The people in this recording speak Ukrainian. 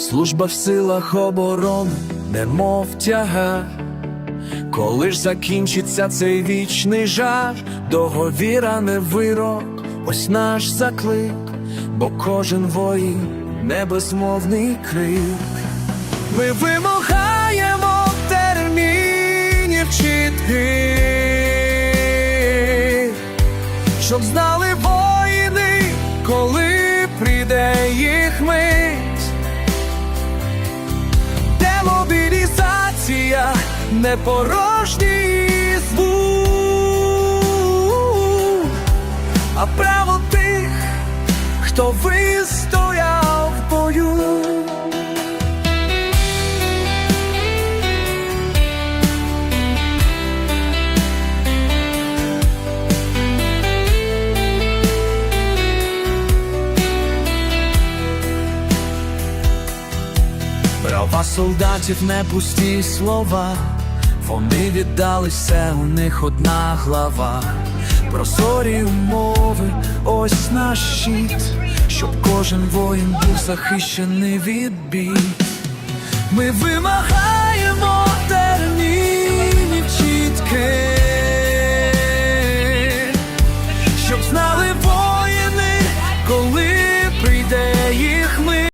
Служба в силах оборони, немов тяга. Коли ж закінчиться цей вічний жар, договіра не вирок, ось наш заклик, бо кожен воїн небезмовний крик. Ми вимагаємо термінів чітких, щоб знали воїни, коли прийде їх мить. Не порожній звук, а право тих, хто вистояв в бою. Права солдатів не пусті слова, вони віддали все, у них одна глава. Прозорі умови, ось наш щит, щоб кожен воїн був захищений від бід. Ми вимагаємо